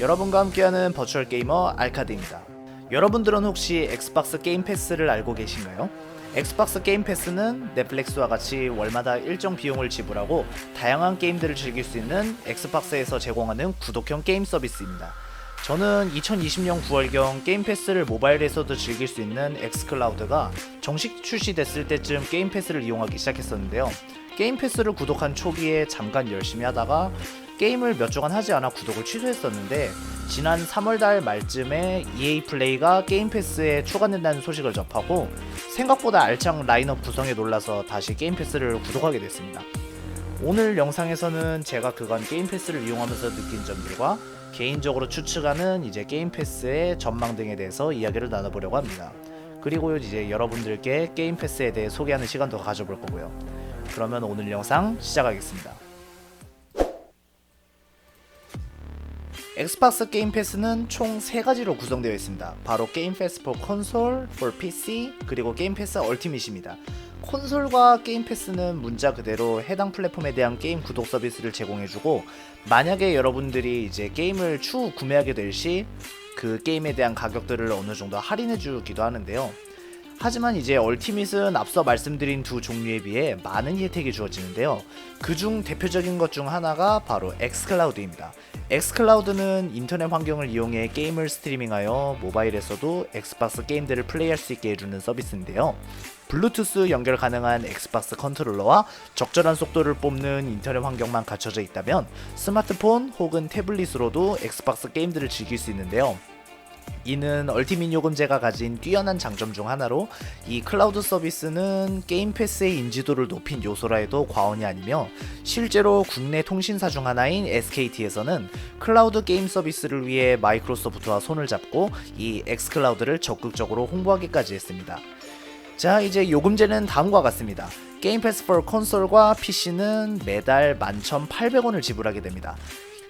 여러분과 함께하는 버추얼 게이머 알카드입니다. 여러분들은 혹시 엑스박스 게임 패스를 알고 계신가요? 엑스박스 게임 패스는 넷플릭스와 같이 월마다 일정 비용을 지불하고 다양한 게임들을 즐길 수 있는 엑스박스에서 제공하는 구독형 게임 서비스입니다. 저는 2020년 9월경 게임 패스를 모바일에서도 즐길 수 있는 엑스클라우드가 정식 출시됐을 때쯤 게임 패스를 이용하기 시작했었는데요. 게임 패스를 구독한 초기에 잠깐 열심히 하다가 게임을 몇 주간 하지 않아 구독을 취소했었는데 지난 3월달 말쯤에 EA 플레이가 게임 패스에 추가된다는 소식을 접하고 생각보다 알찬 라인업 구성에 놀라서 다시 게임 패스를 구독하게 됐습니다. 오늘 영상에서는 제가 그간 게임 패스를 이용하면서 느낀 점들과 개인적으로 추측하는 이제 게임 패스의 전망 등에 대해서 이야기를 나눠보려고 합니다. 그리고 이제 여러분들께 게임 패스에 대해 소개하는 시간도 가져볼 거고요. 그러면 오늘 영상 시작하겠습니다. 엑스박스 게임 패스는 총 3가지로 구성되어 있습니다. 바로 게임 패스 for 콘솔, for PC, 그리고 게임 패스 얼티밋입니다. 콘솔과 게임 패스는 문자 그대로 해당 플랫폼에 대한 게임 구독 서비스를 제공해주고 만약에 여러분들이 이제 게임을 추후 구매하게 될 시 그 게임에 대한 가격들을 어느 정도 할인해주기도 하는데요. 하지만 이제 얼티밋은 앞서 말씀드린 두 종류에 비해 많은 혜택이 주어지는데요. 그중 대표적인 것 중 하나가 바로 엑스클라우드입니다. 엑스클라우드는 인터넷 환경을 이용해 게임을 스트리밍하여 모바일에서도 엑스박스 게임들을 플레이할 수 있게 해주는 서비스인데요. 블루투스 연결 가능한 엑스박스 컨트롤러와 적절한 속도를 뽑는 인터넷 환경만 갖춰져 있다면 스마트폰 혹은 태블릿으로도 엑스박스 게임들을 즐길 수 있는데요. 이는 얼티밋 요금제가 가진 뛰어난 장점 중 하나로 이 클라우드 서비스는 게임 패스의 인지도를 높인 요소라 해도 과언이 아니며 실제로 국내 통신사 중 하나인 SKT에서는 클라우드 게임 서비스를 위해 마이크로소프트와 손을 잡고 이 엑스클라우드를 적극적으로 홍보하기까지 했습니다. 자 이제 요금제는 다음과 같습니다. 게임 패스 for 콘솔과 PC는 매달 11,800원을 지불하게 됩니다.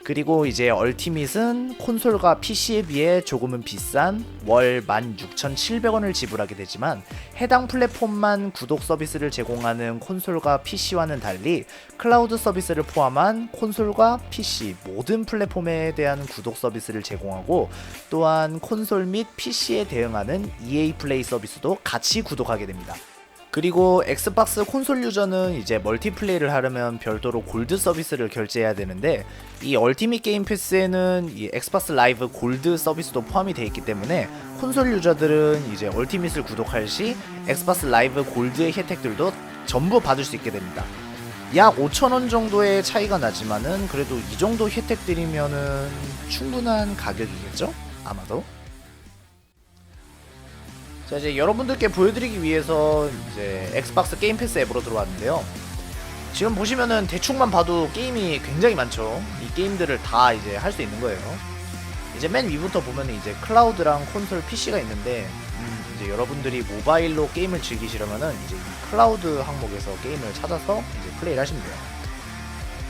그리고 이제 얼티밋은 콘솔과 PC에 비해 조금은 비싼 월 16,700원을 지불하게 되지만 해당 플랫폼만 구독 서비스를 제공하는 콘솔과 PC와는 달리 클라우드 서비스를 포함한 콘솔과 PC 모든 플랫폼에 대한 구독 서비스를 제공하고 또한 콘솔 및 PC에 대응하는 EA 플레이 서비스도 같이 구독하게 됩니다. 그리고 엑스박스 콘솔 유저는 이제 멀티플레이를 하려면 별도로 골드 서비스를 결제해야 되는데 이 얼티밋 게임 패스에는 이 엑스박스 라이브 골드 서비스도 포함이 되어 있기 때문에 콘솔 유저들은 이제 얼티밋을 구독할 시 엑스박스 라이브 골드의 혜택들도 전부 받을 수 있게 됩니다. 약 5,000원 정도의 차이가 나지만은 그래도 이 정도 혜택들이면은 충분한 가격이겠죠? 아마도. 자 이제 여러분들께 보여드리기 위해서 이제 엑스박스 게임 패스 앱으로 들어왔는데요. 지금 보시면은 대충만 봐도 게임이 굉장히 많죠. 이 게임들을 다 이제 할 수 있는 거예요. 이제 맨 위부터 보면은 이제 클라우드랑 콘솔 PC가 있는데 음, 이제 여러분들이 모바일로 게임을 즐기시려면은 이제 이 클라우드 항목에서 게임을 찾아서 이제 플레이를 하시면 돼요.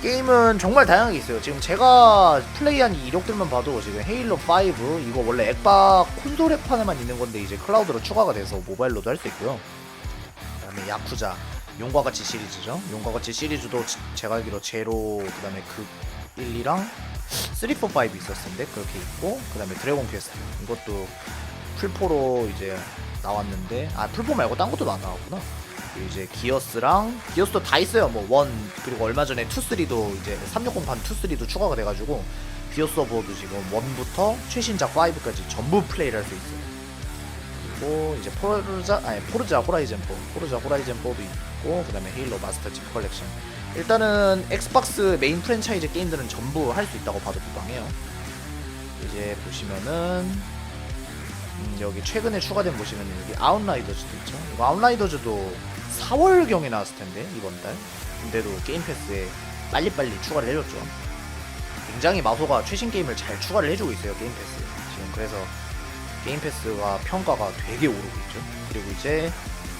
게임은 정말 다양하게 있어요. 지금 제가 플레이한 이 이력들만 봐도 지금 헤일로 5 이거 원래 엑박 콘솔 앱판에만 있는 건데 이제 클라우드로 추가가 돼서 모바일로도 할 수 있고요. 그다음에 야쿠자 용과 같이 시리즈죠. 용과 같이 시리즈도 지- 제가 알기로 제로 그다음에 그 1, 2랑 3, 4, 5 있었는데 그렇게 있고 그다음에 드래곤 퀘스트 이것도 풀포로 이제 나왔는데 아 풀포 말고 딴 것도 나- 나왔구나. 이제 기어스랑 기어스도 다 있어요. 뭐 원 그리고 얼마 전에 2, 3도 이제 360판 2, 3도 추가가 돼가지고 기어스 오브 워도 지금 원부터 최신작 5까지 전부 플레이를 할 수 있어요. 그리고 이제 포르자 아니 포르자 호라이즌 4, 포르자 호라이즌 4도 있고 그다음에 헤일로 마스터 칩 컬렉션. 일단은 엑스박스 메인 프랜차이즈 게임들은 전부 할 수 있다고 봐도 무방해요. 이제 보시면은 음, 여기 최근에 추가된 보시면 여기 아웃라이더즈도 있죠. 아웃라이더즈도 4월경에 나왔을 텐데 이번 달. 근데도 게임 패스에 빨리빨리 추가를 해줬죠. 굉장히 마소가 최신 게임을 잘 추가를 해주고 있어요 게임 패스. 지금 그래서 게임 패스가 평가가 되게 오르고 있죠. 그리고 이제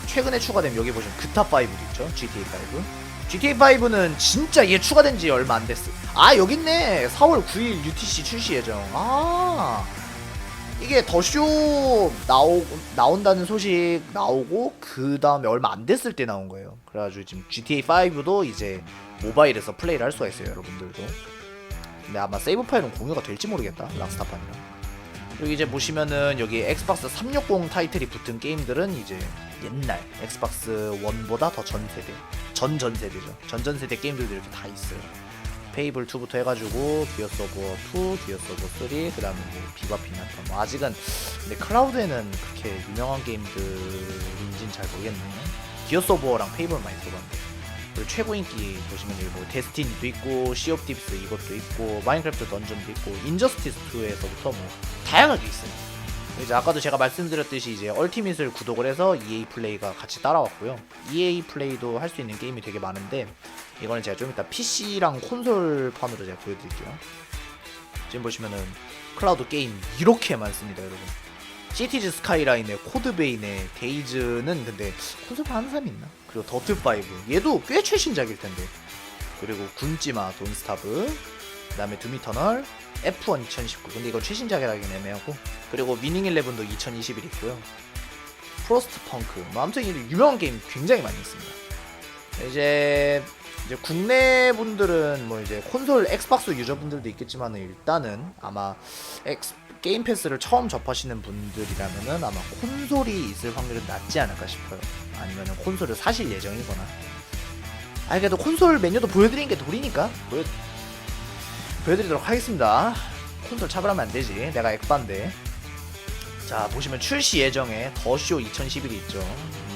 최근에 추가된 여기 보시면 그타 5도 있죠. GTA 5. GTA 5는 진짜 얘 추가된 지 얼마 안 됐어. 아 여기 있네. 4월 9일 UTC 출시 예정. 아 이게 더쇼 나오 나온다는 소식 나오고 그 다음에 얼마 안 됐을 때 나온 거예요. 그래가지고 지금 GTA 5도 이제 모바일에서 플레이를 할 수가 있어요, 여러분들도. 근데 아마 세이브 파일은 공유가 될지 모르겠다 락스타판이랑 여기 이제 보시면은 여기 엑스박스 360 타이틀이 붙은 게임들은 이제 옛날 엑스박스 1보다 더 전 세대 전전 세대죠 전전 세대 게임들도 이렇게 다 있어요 페이블 2부터 해가지고 오브 2, 기어스 오브 3, 그 다음에 뭐 비바 피나타 뭐 아직은 근데 클라우드에는 그렇게 유명한 게임들인지는 잘 모르겠네 기어스 오브 워랑 페이블 많이 들어봤는데. 그리고 최고 인기 보시면 여기 뭐 데스티니도 있고 시 오브 딥스 이것도 있고 마인크래프트 던전도 있고 인저스티스 2에서부터 뭐 다양하게 있어요 이제 아까도 제가 말씀드렸듯이 이제 얼티밋을 구독을 해서 EA 플레이가 같이 따라왔고요. EA 플레이도 할 수 있는 게임이 되게 많은데 이거는 제가 좀 이따 PC랑 콘솔판으로 제가 보여드릴게요. 지금 보시면은 클라우드 게임 이렇게 많습니다, 여러분. 시티즈 스카이라인의 코드베인의 데이즈는 근데 콘솔판 하는 사람이 있나? 그리고 더트5 얘도 꽤 최신작일 텐데 그리고 군찌마 돈스타브 그다음에 두미터널 F1 2019 근데 이건 최신작이라긴 애매하고 그리고 미닝 11도 2021 있고요. 프로스트 펑크. 뭐 아무튼 이 유명한 게임 굉장히 많이 있습니다. 이제 이제 국내 분들은 뭐 이제 콘솔 엑스박스 유저분들도 있겠지만 일단은 아마 엑스 게임 패스를 처음 접하시는 분들이라면은 아마 콘솔이 있을 확률은 낮지 않을까 싶어요. 아니면은 콘솔을 사실 예정이거나. 아 그래도 콘솔 메뉴도 보여드리는 게 도리니까. 보여 보여드리도록 하겠습니다. 콘솔 차별하면 안 되지. 내가 엑반데. 자 보시면 출시 예정에 더쇼 2011이 있죠.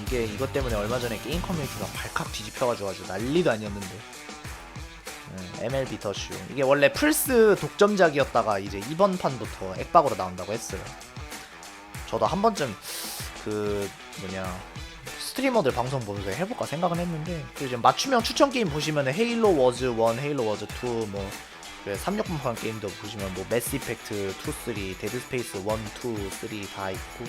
이게 이것 때문에 얼마 전에 게임 커뮤니티가 발칵 뒤집혀가지고 아주 난리도 아니었는데. 네, MLB 더쇼 이게 원래 플스 독점작이었다가 이제 이번 판부터 액박으로 나온다고 했어요. 저도 한 번쯤 그 뭐냐 스트리머들 방송 보면서 해볼까 생각은 했는데 그 이제 맞춤형 추천 게임 보시면 헤일로 워즈 1, 헤일로 워즈 2, 뭐 그래 360판 게임도 보시면 뭐 매스 이펙트 2, 3, 데드 스페이스 1, 2, 3 다 있고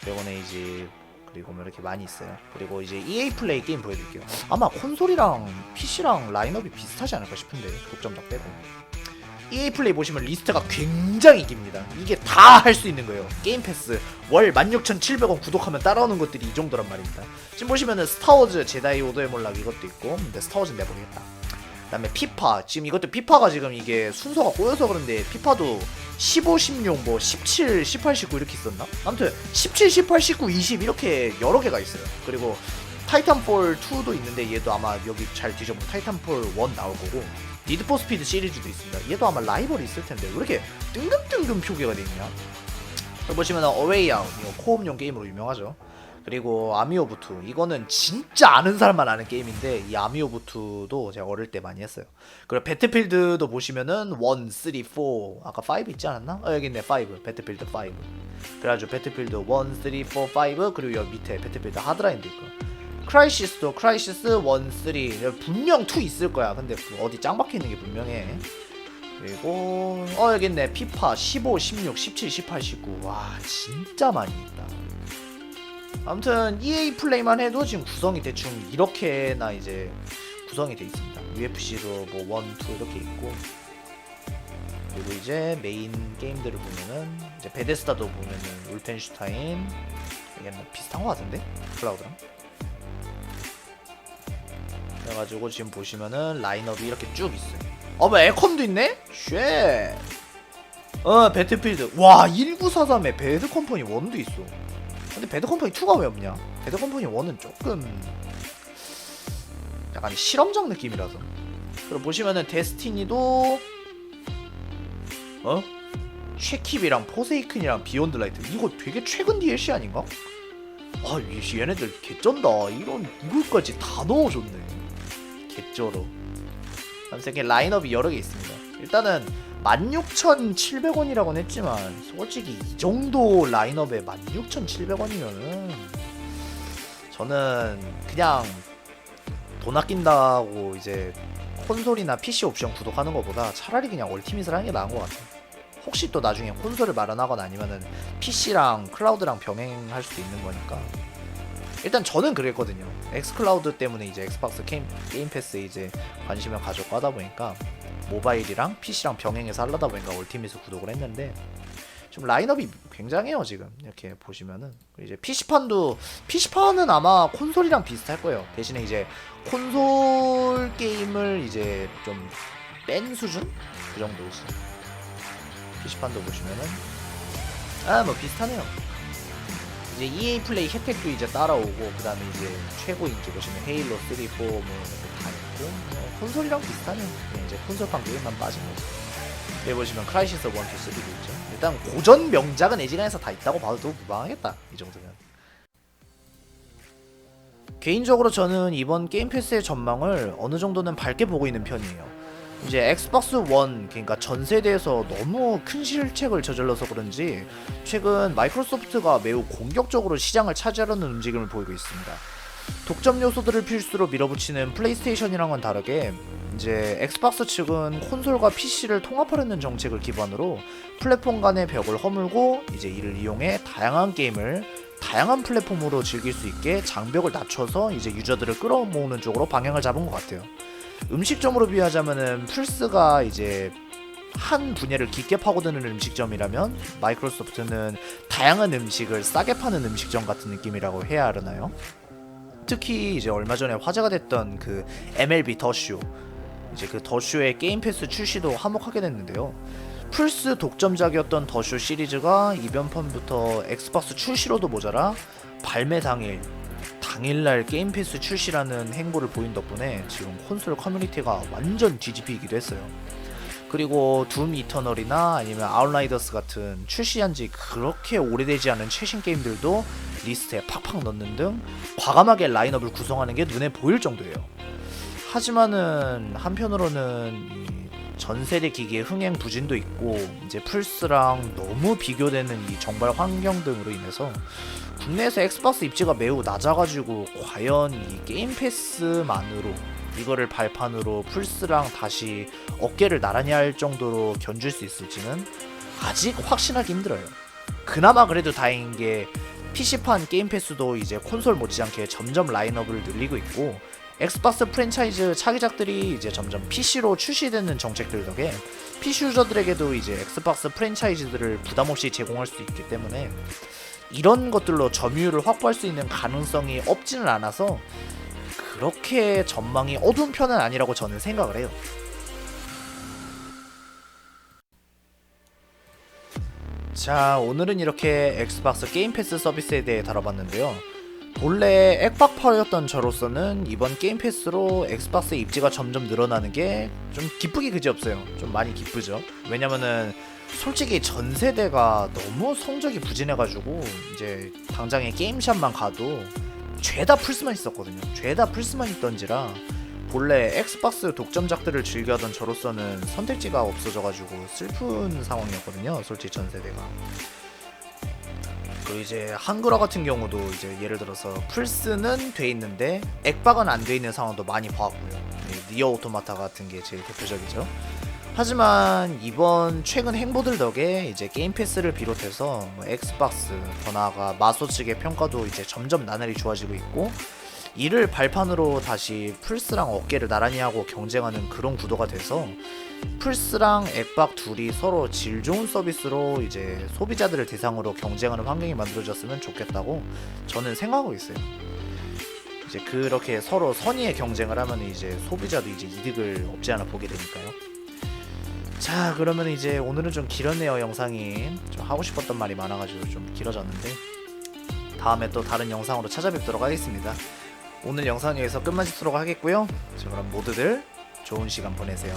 그리고는 이제 그리고 뭐 이렇게 많이 있어요. 그리고 이제 EA 플레이 게임 보여드릴게요. 아마 콘솔이랑 PC랑 라인업이 비슷하지 않을까 싶은데 독점작 빼고. EA 플레이 보시면 리스트가 굉장히 깁니다. 이게 다 할 수 있는 거예요. 게임 패스 월 16,700원 구독하면 따라오는 것들이 이 정도란 말입니다. 지금 보시면은 스타워즈 제다이 오더의 몰락 이것도 있고, 근데 스타워즈 내보겠다. 그다음에 피파 지금 이것도 피파가 지금 이게 순서가 꼬여서 그런데 피파도 15, 16, 뭐 17, 18, 19 이렇게 있었나? 아무튼 17, 18, 19, 20 이렇게 여러 개가 있어요. 그리고 타이탄폴 2도 있는데 얘도 아마 여기 잘 뒤져보면 타이탄폴 1 나올 거고 니드포 스피드 시리즈도 있습니다. 얘도 아마 라이벌이 있을 텐데 왜 이렇게 뜬금뜬금 표기가 돼 있냐? 보시면 어웨이 아웃 이거 코업용 게임으로 유명하죠. 그리고 아미오부투. 이거는 진짜 아는 사람만 아는 게임인데 이 아미오부투도 제가 어릴 때 많이 했어요. 그리고 배틀필드도 보시면은 1, 3, 4 아까 5 있지 않았나? 어 여기 있네 5 배틀필드 5 그래가지고 배틀필드 1, 3, 4, 5 그리고 여기 밑에 배틀필드 하드라인도 있고. 크라이시스도 크라이시스 1, 3 여기 분명 2 있을 거야. 근데 어디 짱 박혀 있는 게 분명해. 그리고 어 여기 있네. 피파 15, 16, 17, 18, 19 와 진짜 많이 있다 아무튼 EA 플레이만 해도 지금 구성이 대충 이렇게나 이제 구성이 돼 있습니다. UFC도 뭐 1, 2 이렇게 있고 그리고 이제 메인 게임들을 보면은 이제 베데스다도 보면은 울펜슈타인 이게 뭐 비슷한 거 같은데 클라우드랑 그래가지고 지금 보시면은 라인업이 이렇게 쭉 있어요. 어뭐 에컴도 있네? 쉣. 어 배틀필드 와 1943에 배드 컴퍼니 1도 있어. 근데 배드 컴퍼니 2가 왜 없냐? 배드 컴퍼니 1은 조금 약간 실험적 느낌이라서. 그리고 보시면은 데스티니도 어? 쉐킵이랑 포세이큰이랑 비욘드 라이트 이거 되게 최근 DLC 아닌가? 아 이- 얘네들 개쩐다 이런 이걸까지 다 넣어줬네 개쩔어 아무튼 이렇게 라인업이 여러 개 있습니다 일단은 16,700원이라고는 했지만 솔직히 이 정도 라인업에 16,700원이면은 저는 그냥 돈 아낀다고 이제 콘솔이나 PC 옵션 구독하는 것보다 차라리 그냥 얼티밋을 하는 게 나은 것 같아요. 혹시 또 나중에 콘솔을 마련하거나 아니면은 PC랑 클라우드랑 병행할 수도 있는 거니까 일단 저는 그랬거든요. 엑스클라우드 때문에 이제 엑스박스 게임, 게임 패스 이제 관심을 가졌고 하다 보니까 모바일이랑 PC랑 병행해서 하려다 보니까 얼티밋을 구독을 했는데 좀 라인업이 굉장해요 지금 이렇게 보시면은 이제 PC판도 PC판은 아마 콘솔이랑 비슷할 거예요 대신에 이제 콘솔 게임을 이제 좀 뺀 수준? 그 정도지. PC판도 보시면은 아 뭐 비슷하네요. 이제 EA 플레이 혜택도 이제 따라오고 그다음에 이제 최고 인기 보시면 헤일로 3, 4, 뭐 이런 거다 있고 뭐 콘솔이랑 비슷하네요. 그냥 이제 콘솔판 게임만 빠진 거죠. 여기 보시면 크라이시스 1, 2, 3도 있죠. 일단 고전 명작은 애지간에서 다 있다고 봐도 무방하겠다 이 정도면. 개인적으로 저는 이번 게임 패스의 전망을 어느 정도는 밝게 보고 있는 편이에요. 이제 엑스박스 1 그러니까 전 세대에서 너무 큰 실책을 저질러서 그런지 최근 마이크로소프트가 매우 공격적으로 시장을 차지하려는 움직임을 보이고 있습니다. 독점 요소들을 필수로 밀어붙이는 플레이스테이션이랑은 다르게 이제 엑스박스 측은 콘솔과 PC를 통합하려는 정책을 기반으로 플랫폼 간의 벽을 허물고 이제 이를 이용해 다양한 게임을 다양한 플랫폼으로 즐길 수 있게 장벽을 낮춰서 이제 유저들을 끌어모으는 쪽으로 방향을 잡은 것 같아요. 음식점으로 비유하자면은 플스가 이제 한 분야를 깊게 파고드는 음식점이라면 마이크로소프트는 다양한 음식을 싸게 파는 음식점 같은 느낌이라고 해야 하려나요? 특히 이제 얼마 전에 화제가 됐던 그 MLB 더쇼 이제 그 더쇼의 게임 패스 출시도 화목하게 됐는데요. 플스 독점작이었던 더쇼 시리즈가 이변판부터 엑스박스 출시로도 모자라 발매 당일 당일날 게임 패스 출시라는 행보를 보인 덕분에 지금 콘솔 커뮤니티가 완전 뒤집히기도 했어요. 그리고 둠 이터널이나 아니면 아웃라이더스 같은 출시한 지 그렇게 오래되지 않은 최신 게임들도 리스트에 팍팍 넣는 등 과감하게 라인업을 구성하는 게 눈에 보일 정도예요. 하지만은 한편으로는 이 전 세대 기기의 흥행 부진도 있고 이제 플스랑 너무 비교되는 이 정발 환경 등으로 인해서 국내에서 엑스박스 입지가 매우 낮아가지고 과연 이 게임 패스만으로 이거를 발판으로 플스랑 다시 어깨를 나란히 할 정도로 견줄 수 있을지는 아직 확신하기 힘들어요. 그나마 그래도 다행인 게 PC판 게임 패스도 이제 콘솔 못지않게 점점 라인업을 늘리고 있고 엑스박스 프랜차이즈 차기작들이 이제 점점 PC로 출시되는 정책들 덕에 PC 유저들에게도 이제 엑스박스 프랜차이즈들을 부담 없이 제공할 수 있기 때문에 이런 것들로 점유율을 확보할 수 있는 가능성이 없지는 않아서 그렇게 전망이 어두운 편은 아니라고 저는 생각을 해요. 자, 오늘은 이렇게 엑스박스 게임 패스 서비스에 대해 다뤄봤는데요. 본래 액박파였던 저로서는 이번 게임 패스로 엑스박스의 입지가 점점 늘어나는 게 좀 기쁘기 그지없어요. 좀 많이 기쁘죠. 왜냐면은 솔직히 전 세대가 너무 성적이 부진해가지고 이제 당장에 게임샵만 가도 죄다 플스만 있었거든요. 죄다 플스만 있던지라 본래 엑스박스 독점작들을 즐겨하던 저로서는 선택지가 없어져가지고 슬픈 상황이었거든요. 솔직히 전 세대가. 또 이제 한글화 같은 경우도 이제 예를 들어서 플스는 돼 있는데 액박은 안 돼 있는 상황도 많이 봐왔고요. 네, 니어 오토마타 같은 게 제일 대표적이죠. 하지만 이번 최근 행보들 덕에 이제 게임 패스를 비롯해서 뭐 엑스박스 더 나아가 마소 측의 평가도 이제 점점 나날이 좋아지고 있고 이를 발판으로 다시 플스랑 어깨를 나란히 하고 경쟁하는 그런 구도가 돼서 플스랑 앱박 둘이 서로 질 좋은 서비스로 이제 소비자들을 대상으로 경쟁하는 환경이 만들어졌으면 좋겠다고 저는 생각하고 있어요. 이제 그렇게 서로 선의의 경쟁을 하면 이제 소비자도 이제 이득을 없지 않아 보게 되니까요. 자 그러면 이제 오늘은 좀 길었네요 영상이 좀 하고 싶었던 말이 많아가지고 좀 길어졌는데 다음에 또 다른 영상으로 찾아뵙도록 하겠습니다. 오늘 영상 여기서 끝마치도록 하겠고요. 자 그럼 모두들 좋은 시간 보내세요.